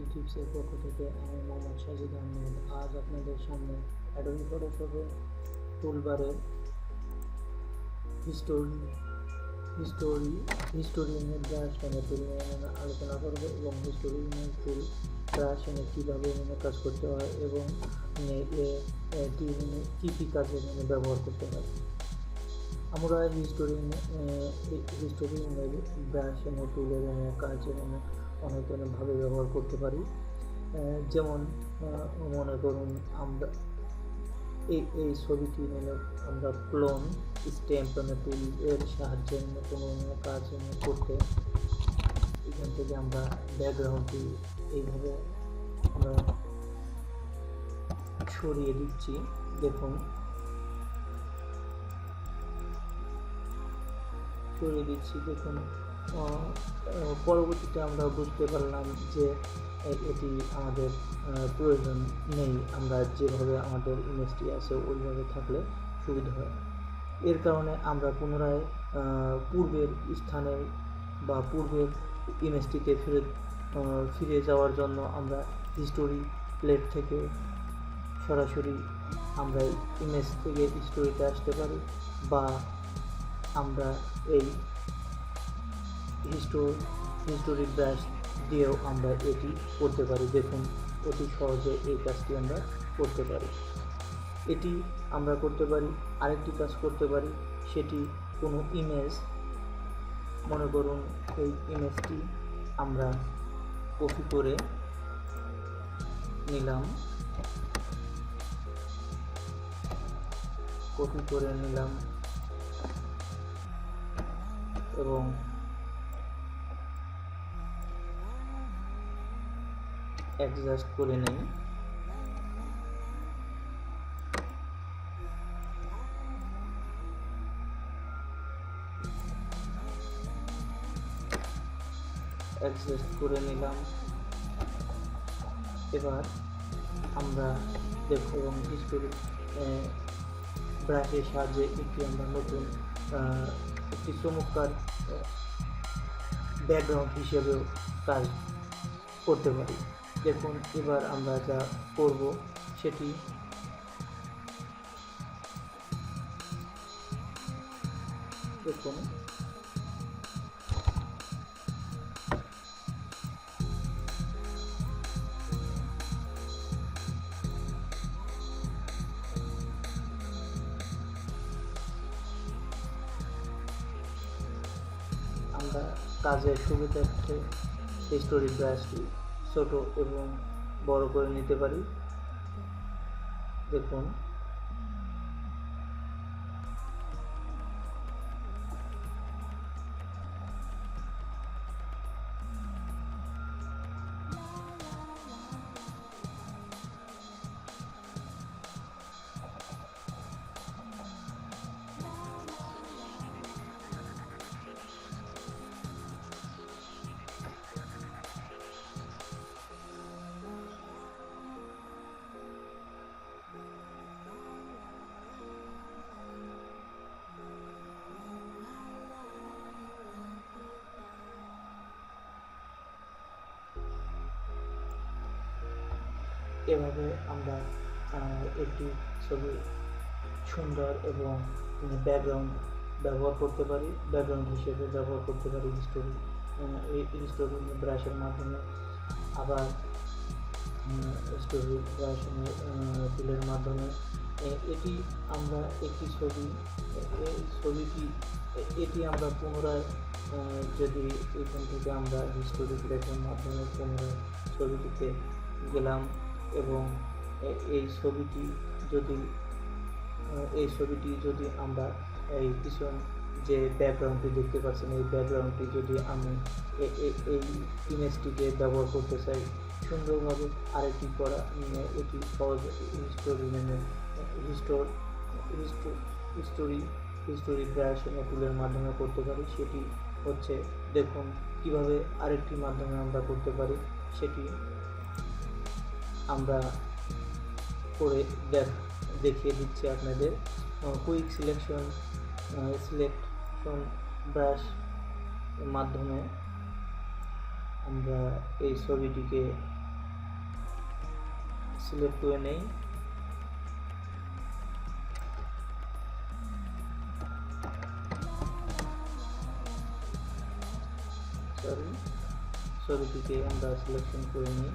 YouTube से एक वक्त होते आई एम मोहम्मद शाहिद अहमद। आज अपने देशों में एडोबी फोटोशॉप है टूल बार है। হিস্টোরি ইমেজ ব্রাশ এনে টুল নিয়ে আলোচনা করব এবং হিস্টোরি ইমেজ টুল ব্রাশ কীভাবে এনে কাজ করতে হয় এবং কী কী কাজে এনে ব্যবহার করতে হয়। আমরা হিস্টোরি হিস্টোরি ব্রাশ এনে টুলের কাজ এনে অনেক অনেকভাবে ব্যবহার করতে পারি। যেমন মনে করুন আমরা এই এই ছবিটি মানে আমরা ক্লোন, স্ট্যাম্প মানে টুল এর সাহায্যে কোনো কাজ করতে। এখান থেকে আমরা ব্যাকগ্রাউন্ডটি এইভাবে আমরা সরিয়ে দিচ্ছি। দেখুন। সরিয়ে দিচ্ছি, দেখুন। পরবর্তীতে আমরা বুঝতে পারলাম যে এটি আমাদের প্রয়োজন নেই। আমরা যেভাবে আমাদের ইমেজটি আছে, ওইভাবে থাকলে সুবিধা হয়। এর কারণে আমরা পুনরায় পূর্বের স্থানে বা পূর্বের ইমেজটিতে ফিরে ফিরে যাওয়ার জন্য আমরা হিস্টোরি প্লেট থেকে সরাসরি আমরা ইমেজ থেকে স্টোরিতে আসতে পারি বা আমরা এই হিস্টো হিস্টোরি ব্রাশ দিয়েও আমরা এটি করতে পারি। দেখুন, অতি সহজে এই কাজটি আমরা করতে পারি। এটি আমরা করতে পারি, আরেকটি কাজ করতে পারি, সেটি কোনো ইমেজ, মনে করুন এই ইমেজটি আমরা কপি করে নিলাম। কপি করে নিলাম এবং অ্যাডজাস্ট করে নেই অ্যাডজাস্ট করে নিলাম। এবার আমরা দেখো এবং হিস্টোরি ব্রাশের সাহায্যে একটি আমরা নতুন একটি চমৎকার ব্যাকগ্রাউন্ড হিসেবেও কাজ করতে পারি। দেখুন এবার আমরা যা করব সেটি দেখুন। আমরা কাজের সুবিধার্থে স্টোরি ব্রাশটি ছোট এবং বড় করে নিতে পারি। দেখুন। এভাবে আমরা একটি ছবি সুন্দর এবং ব্যাকগ্রাউন্ড ব্যবহার করতে পারি ব্যাকগ্রাউন্ড হিসেবে ব্যবহার করতে পারি স্টোরি এই স্টোরি ব্রাশের মাধ্যমে। আবার স্টোরি ব্রাশ টুলের মাধ্যমে। এটি আমরা একটি ছবি এই ছবিটি এটি আমরা পুনরায় যদি এখান থেকে আমরা হিস্টোরি প্লেটের মাধ্যমে পুনরায় ছবিটিতে গেলাম এবং এই ছবিটি যদি এই ছবিটি যদি আমরা, এই পিছন যে ব্যাকগ্রাউন্ডটি দেখতে পাচ্ছেন, এই ব্যাকগ্রাউন্ডটি যদি আমি এই ইমেজটিকে ব্যবহার করতে চাই, সুন্দরভাবে আরেকটি করা এটি সহজ হিস্টোরি মানে হিস্টোর হিস্টোরি হিস্টোরি ব্রাশ টুলের মাধ্যমে করতে পারি। সেটি হচ্ছে দেখুন কীভাবে আরেকটি মাধ্যমে আমরা করতে পারি। সেটি আমরা করে দেখ, দেখিয়ে দিচ্ছি আপনাদের। কুইক সিলেকশন সিলেকশন ব্রাশ মাধ্যমে আমরা এই ছবিটিকে সিলেক্ট করে নেই। সরি ছবিটিকে আমরা সিলেকশন করে নিই।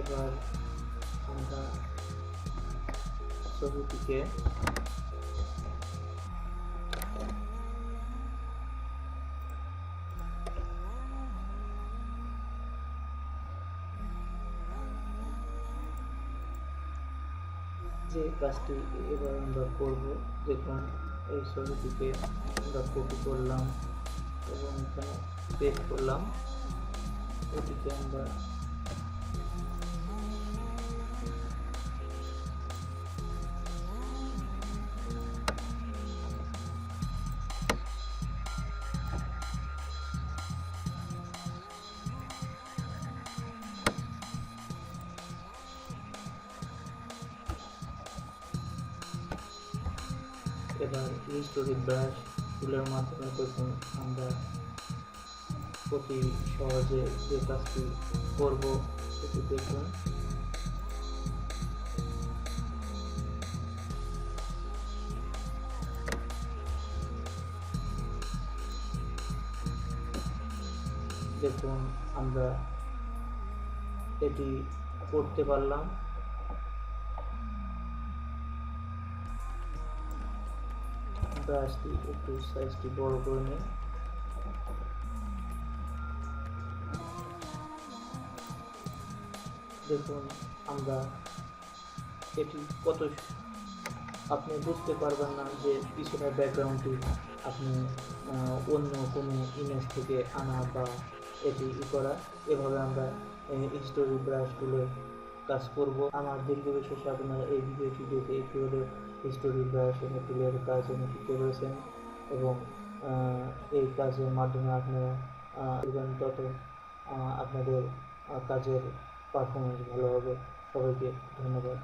এবার আমরা ছবিটিকে যে কাজটি এবার আমরা করব, দেখুন, এই ছবিটিকে আমরা কপি করলাম এবং এখানে পেস্ট করলাম। এটিকে আমরা এবার হিস্টোরিক ব্রাশ টুলের মাধ্যমে দেখুন আমরা অতি সহজে যে কাজটি করব সেটি দেখুন দেখুন, আমরা এটি করতে পারলাম। ব্রাশটি একটু সাইজটি বড় করে নিই দেখুন, আমরা এটি কত আপনি বুঝতে পারবেন না যে পিছনের ব্যাকগ্রাউন্ডটি আপনি অন্য কোনো ইমেজ থেকে আনা বা এটি ই করা। এভাবে আমরা হিস্টোরি ব্রাশগুলো কাজ করব। আমার দীর্ঘ বিশেষে আপনারা এই ভিডিওটি দেখে একটু হিস্টোরি বা সেনেটুলের কাজ উনি শিখতে পেরেছেন এবং এই কাজের মাধ্যমে আপনারা তত আপনাদের কাজের পারফরমেন্স ভালো হবে, সবাইকে ধন্যবাদ।